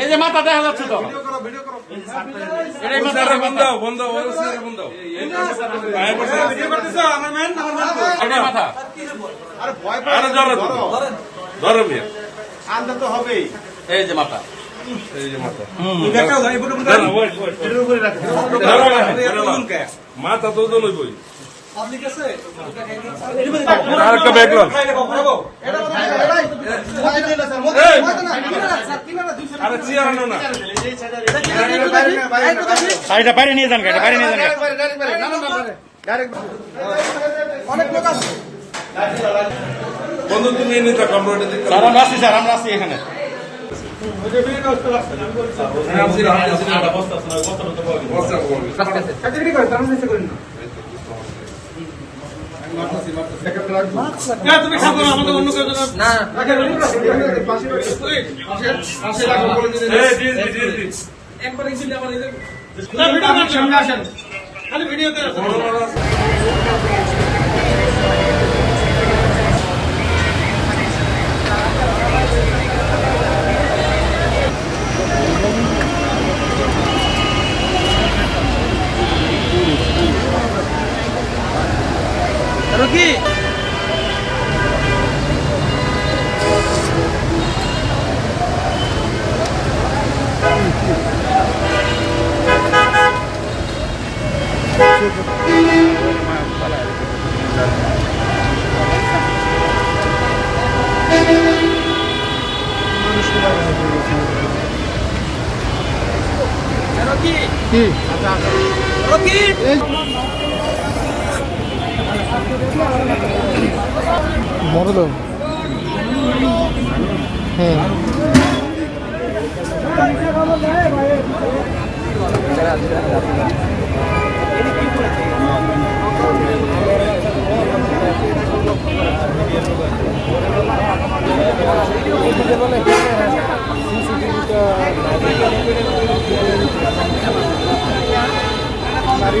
এই যে- মাথা দেখা যাচ্ছে তো। এই যে মাথা তো দলই বই আর একটা ব্যাগ লন এই, আরে চেয়ার আনো না শাড়িটা বাইরে নিয়ে যান গাড়ি বাইরে নিয়ে যান বন্ধু তুমি আমরা দেখতে স্যার আমরা আছি স্যার আমরা আছি এখানে বস্তা বলবি। তুমি একবার এসে আবার এই যে- না, ভিডিও করেন, সামনে আসেন। খালি ভিডিওতে আসেন। বড় মরদম হ্যাঁ। এদিকে